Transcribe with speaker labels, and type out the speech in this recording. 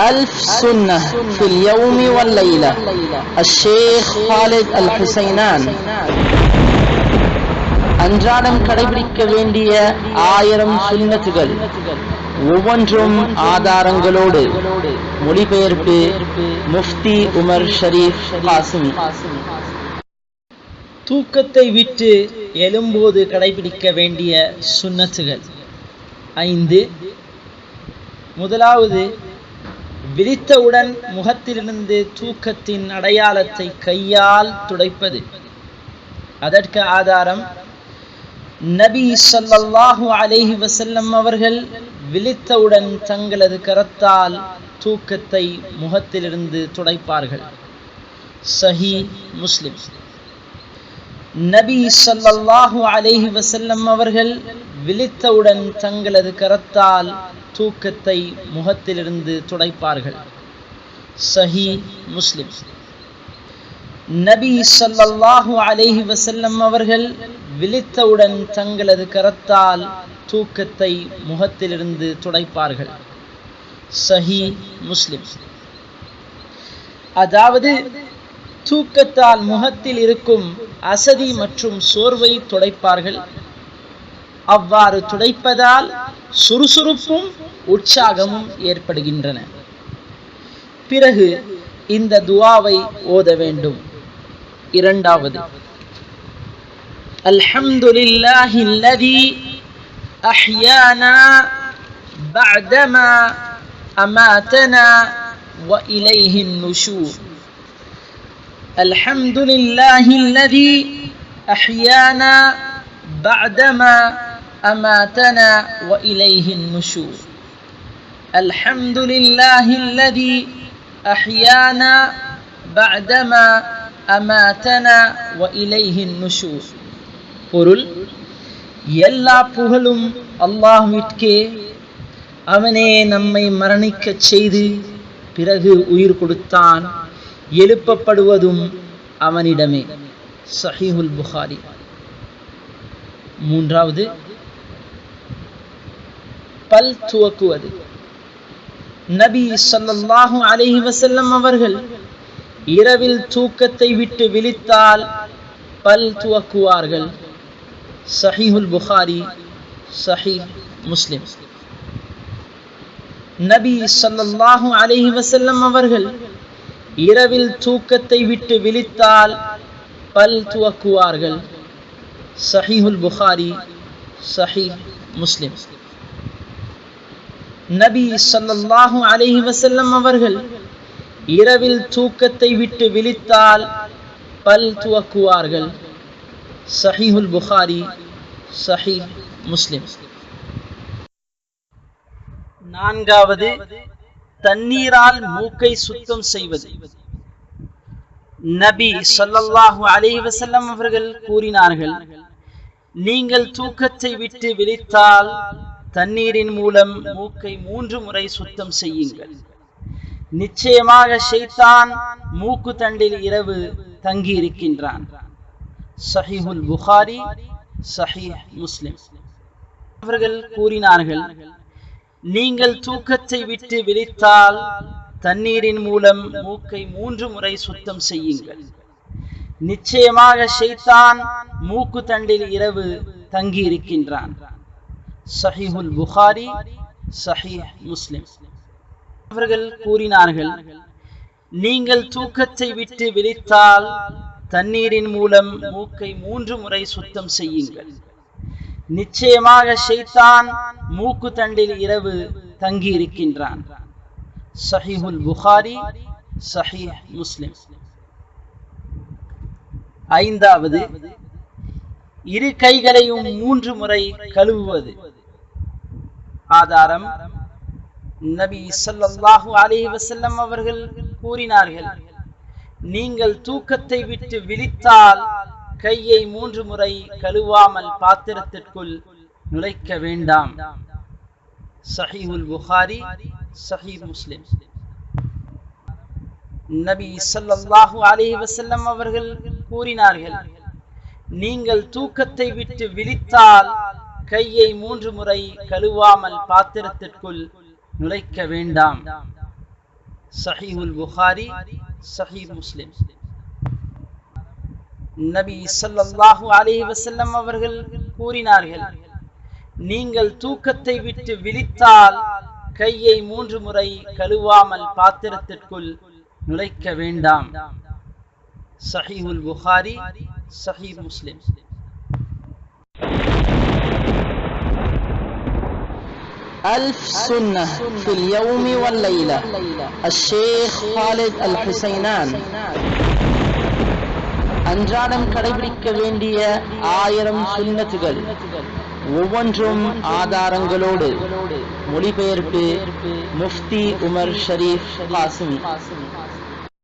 Speaker 1: ألف سنة في اليوم والليلة الشيخ خالد الحسينان அன்றாடம் கடைபிடிக்க வேண்டிய ஆயிரம் சுன்னத்துகள் ஒவ்வொன்றும் ஆதாரங்களோடு மொழிபெயர்ப்பு முஃப்தி உமர் ஷரீப் காசிமி
Speaker 2: தூக்கத்தை விட்டு எழும்போது கடைபிடிக்க வேண்டிய சுன்னத்துகள் ஐந்து முதலாவது விழித்தவுடன் முகத்திலிருந்து தூக்கத்தின் அடையாளத்தை கையால் துடைப்பது. அதற்கு ஆதாரம் நபி ஸல்லல்லாஹு அலேஹி வசல்லம் அவர்கள் விழித்தவுடன் தங்களது கரத்தால் தூக்கத்தை முகத்திலிருந்து துடைப்பார்கள். சஹி முஸ்லிம். நபி ஸல்லல்லாஹு அலைஹி வசல்லம் அவர்கள் விழித்தவுடன் தங்களது கரத்தால் தூக்கத்தை முகத்திலிருந்து துடைப்பார்கள். சஹி முஸ்லிம். நபி ஸல்லல்லாஹு அலேஹி வசல்லம் அவர்கள் விழித்தவுடன் தங்களது கரத்தால் தூக்கத்தை முகத்திலிருந்து துடைப்பார்கள். சஹி முஸ்லிம். அதாவது தூக்கத்தால் முகத்தில் இருக்கும் அசதி மற்றும் சோர்வை துடைப்பார்கள். அவ்வாறு துடைப்பதால் சுறுசுறுப்பும் உற்சாகமும் ஏற்படுகின்றன பிறகு இந்த துவாவை ஓத வேண்டும் இரண்டாவது அல்ஹம்துலில்லாஹி அல்லதி அஹ்யானா بعدما أماتنا وإليه النشور الحمد لله الذي أحيانا بعدما أماتنا وإليه النشور الحمد لله الذي أحيانا بعدما أماتنا وإليه النشور பொருள் எல்லா புகழும் அல்லாஹ்விற்கே அவனே நம்மை மரணிக்கச் செய்து பிறகு உயிர் கொடுத்தான் எழுப்பப்படுவதும் அவனிடமே சஹீஹுல் புகாரி மூன்றாவது பல் துவக்குவது. நபி ஸல்லல்லாஹு அலஹி வசல்லம் அவர்கள் இரவில் தூக்கத்தை விட்டு விழித்தால் பல் துவக்குவார்கள். சஹீஹுல் புகாரி சஹீஹ் முஸ்லிம். நபி ஸல்லல்லாஹு அலஹி வசல்லம் அவர்கள் இரவில் தூக்கத்தை விட்டு விழித்தால் பல் துவக்குவார்கள். சஹீஹுல் புகாரி சஹீஹ் முஸ்லிம். நபி ஸல்லல்லாஹு அலஹி வசல்லம் அவர்கள் இரவில் தூக்கத்தை விட்டு விழித்தால் பல் துவக்குவார்கள். சஹீஹுல் புகாரி சஹி முஸ்லிம். நான்காவது தண்ணீரால் மூக்கை சுத்தம் செய்வது. நபி ஸல்லல்லாஹு அலைஹி வசல்லம் அவர்கள் கூறினார்கள் நீங்கள் தூக்கத்தை விட்டு விழித்தால் தண்ணீரின் மூலம் மூக்கை மூன்று முறை சுத்தம் செய்யுங்கள். நிச்சயமாக ஷைத்தான் மூக்கு தண்டில் இரவு தங்கி இருக்கின்றான் சஹீஹுல் புகாரி சஹீஹ் முஸ்லிம். அவர்கள் கூறினார்கள் நீங்கள் தூக்கத்தை விட்டு விழித்தால் தண்ணீரின் மூலம் மூக்கை மூன்று முறை சுத்தம் செய்யுங்கள். நிச்சயமாக ஷைத்தான் மூக்கு தண்டில் இரவு தங்கி இருக்கின்றான் சஹிஹுல் புகாரி சஹீஹ் முஸ்லிம். அவர்கள் கூறினார்கள் நீங்கள் தூக்கத்தை விட்டு விழித்தால் தண்ணீரின் மூலம் மூக்கை மூன்று முறை சுத்தம் செய்யுங்கள். நிச்சயமாக ஷைத்தான் மூக்கு தண்டில் இரவு தங்கி இருக்கின்றான் சஹிஹுல் புகாரி சஹீஹ் முஸ்லிம். ஐந்தாவது இரு கைகளையும் மூன்று முறை கழுவுவது. ஆதாரம் நபி ஸல்லல்லாஹு அலி வசல்லம் அவர்கள் கூறினார்கள். நீங்கள் தூக்கத்தை விட்டு விழித்தால் கையை மூன்று முறை கழுவாமல் பாத்திரத்திற்குள் நுழைக்க வேண்டாம். சஹீஹுல் புகாரி சஹீஹ் முஸ்லிம். நபி ஸல்லல்லாஹு அலி வசல்லம் அவர்கள் கூறினார்கள் நீங்கள் தூக்கத்தை விட்டு விழித்தால் கையை மூன்று முறை கழுவாமல் பாத்திரத்திற்குள் நுழைக்க வேண்டாம். சஹீஹுல் புகாரி சஹீஹ் முஸ்லிம். நபி சல்லாஹூ அலி வசல்லம் அவர்கள் கூறினார்கள் நீங்கள் தூக்கத்தை விட்டு விழித்தால் கையை மூன்று முறை கழுவாமல் பாத்திரத்திற்குள் நுழைக்க வேண்டாம். சஹீஹுல் புகாரி சஹீஹ் முஸ்லிம்.
Speaker 1: ألف سنة في اليوم والليلة الشيخ خالد الحسينان அன்றாடம் கடைபிடிக்க வேண்டிய ஆயிரம் சுன்னத்துகள் ஒவ்வொன்றும் ஆதாரங்களோடு மொழிபெயர்ப்பு முஃப்தி உமர் ஷரீஃப் காசிமி